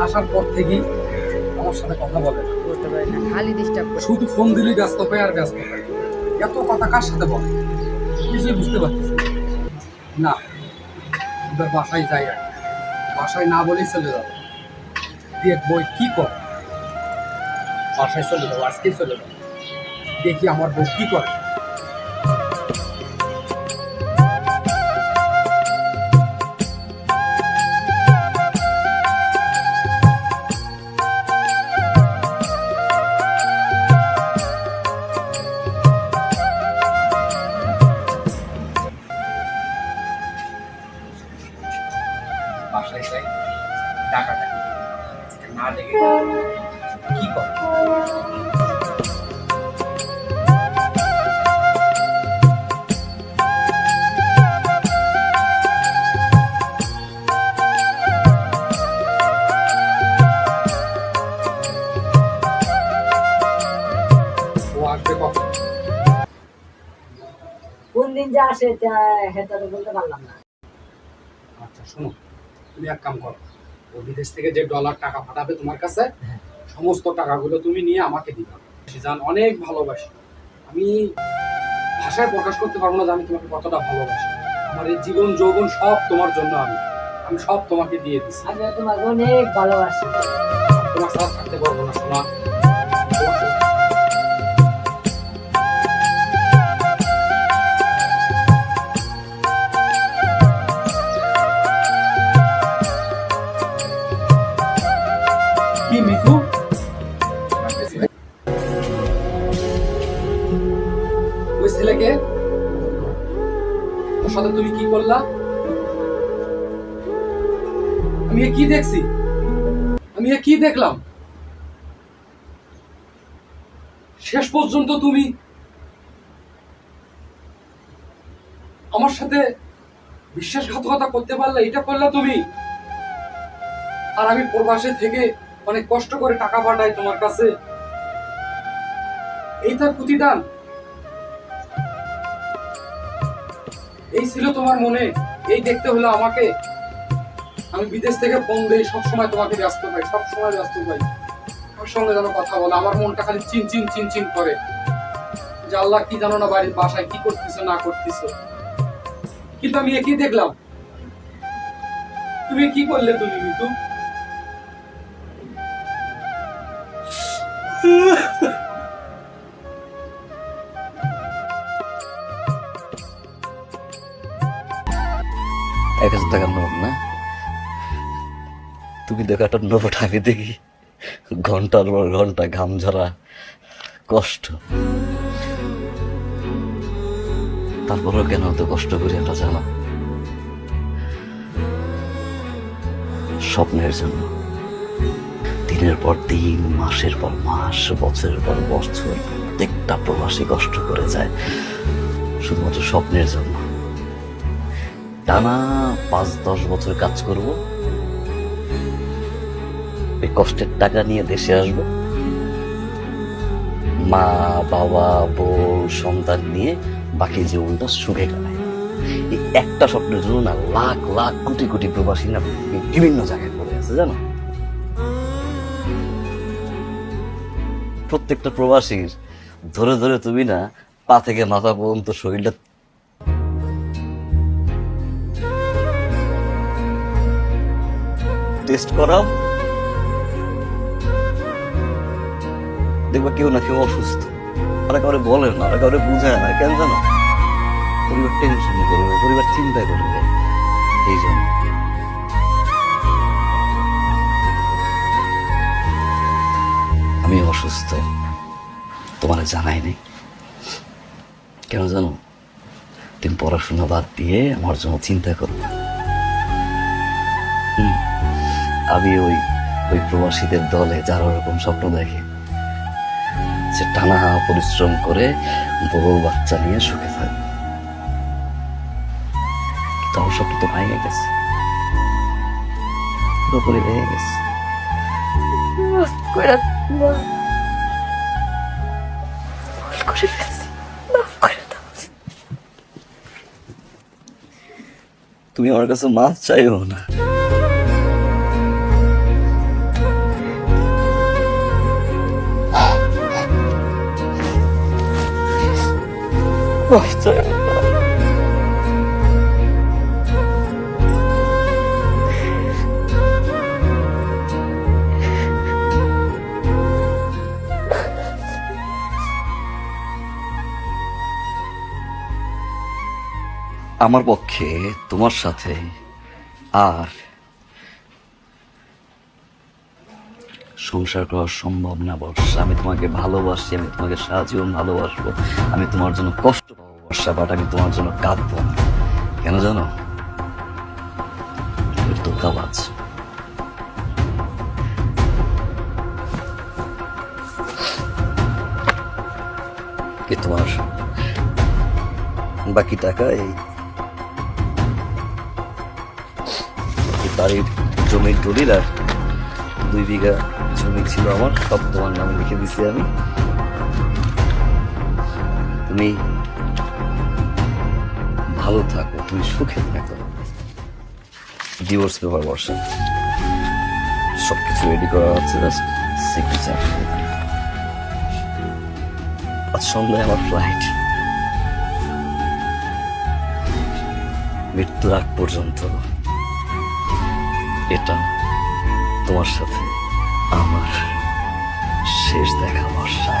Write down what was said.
আসার পর থেকেই আমার সাথে কথা বলে। না। করতে পারি না খালি ডিস্টার্ব করে। শুধু ফোন দিলেই ব্যস্ত পাই আর ব্যস্ত পাই এত কথা কার সাথে বলে? কিছুই বুঝতে পারতেছি না। না এবার বাসায় যাই আর বাসায় না বলেই চলে যাব। দিয়ে বই কি কর। বাসায় চলে যাব আজকেই চলে যাব। দেখি আমার বউ কি করে। না লেগে কি করে কোন দিন যে আসে বলতে পারলাম না। আচ্ছা শোনো, তুমি এক কাম করো। ও বিদেশ থেকে যে ডলার টাকা পাঠাবে তোমার কাছে সমস্ত টাকাগুলো তুমি নিয়ে আমাকে দিবে। জান অনেক ভালোবাসি। আমি ভাষায় প্রকাশ করতে পারব না যে আমি তোমাকে কতটা ভালোবাসি। আমার এই জীবন যৌবন সব তোমার জন্য আমি। আমি সব তোমাকে দিয়ে দিচ্ছি আমি তোমাকে অনেক ভালোবাসি। তোমার সাথে থাকতে পারব না শোনা ওর সাথে তুমি কি করলা? আমি কি দেখছি? আমি কি দেখলাম? শেষ পর্যন্ত তুমি আমার সাথে বিশ্বাসঘাতকতা করতে পারলে, এটা করলে তুমি? আর আমি প্রবাসে থেকে অনেক কষ্ট করে টাকা পাঠাই তোমার কাছে। এই তার প্রতিদান এই ছিল তোমার মনে, এই দেখতে হলো আমাকে। আমি বিদেশ থেকে ফোন দিই, সবসময় তোমাকে ব্যস্ত পাই সবসময় ব্যস্ত পাই আমার সঙ্গে যেন কথা বলে, আমার মনটা খালি চিন চিন চিন চিন করে। যে আল্লাহ কি জানো না বাড়ির বাসায় কি করতেছো, না করতেছো। কিন্তু আমি একই দেখলাম। তুমি কি করলে তুমি, মিতু? টাকার নোট না। তুমি দেখো একটা নোট আমি দেখি। ঘণ্টার পর ঘণ্টা ঘাম ঝরা কষ্ট। তারপরেও কেন অত কষ্ট করি একটা জানো? স্বপ্নের জন্য। দিনের পর দিন, মাসের পর মাস, বছরের পর বছর, প্রত্যেকটা প্রবাসী কষ্ট করে যায়। শুধুমাত্র স্বপ্নের জন্য। টানা পাঁচ, দশ বছর কাজ করব। এই কষ্টের টাকা নিয়ে দেশে আসব। মা, বাবা, বউ, সন্তান নিয়ে বাকি জীবনটা সুখে কাটায় এই একটা স্বপ্নের জন্য না লাখ লাখ কোটি কোটি প্রবাসী না বিভিন্ন জায়গায় পড়ে আছে, জানো? প্রত্যেকটা প্রবাসীর ধরে ধরে তুমি না পা থেকে মাথা পর্যন্ত শরীরটা টেস্ট করাও। দেখবা কেউ না কেউ অসুস্থ। ওরা কাউরে বলে না ওরা কাউরে বুঝায় না। কেন জানো? পরিবার টেনশন করবে পরিবার চিন্তা করবে এই জন্য। আমি অসুস্থ। তোমার জানাই নেই। কেন জানো? তুমি পড়াশোনা বাদ দিয়ে আমার জন্য চিন্তা করো। হুম। আমি ওই ওই প্রবাসীদের দলে যারা ওরকম স্বপ্ন দেখে। যে টানা পরিশ্রম করে বউ বাচ্চা নিয়ে সুখে থাকবে আমার স্বপ্ন তো ভেঙে গেছে। পুরোপুরি ভেঙে গেছে। তুমি আমার কাছে মাছ চাইও না। আমার পক্ষে তোমার সাথে আর সংসার করা সম্ভব না, বর্ষা। আমি তোমাকে ভালোবাসি, আমি তোমাকে সারাজীবন ভালোবাসবো। আমি তোমার জন্য কষ্ট পাবো, বর্ষা বাট আমি তোমার জন্য কাঁদবো না। কেন জানো? ধোকাবাজ কি তোমার বাকি টাকা এই বাড়ির জমির দলিল আর দুই বিঘা জমি ছিল আমার, সব তোমার নাম লিখে দিছি আমি। তুমি ভালো থাকো, তুমি সুখে থাকো। Divorce paper Barsha. সব কিছু রেডি করা হচ্ছে সিগনেচার আজ সন্ধ্যায় আমার ফ্লাইট মৃত্যুর আগ পর্যন্ত এটা তোমার সাথে। আমার শেষ দেখা বর্ষা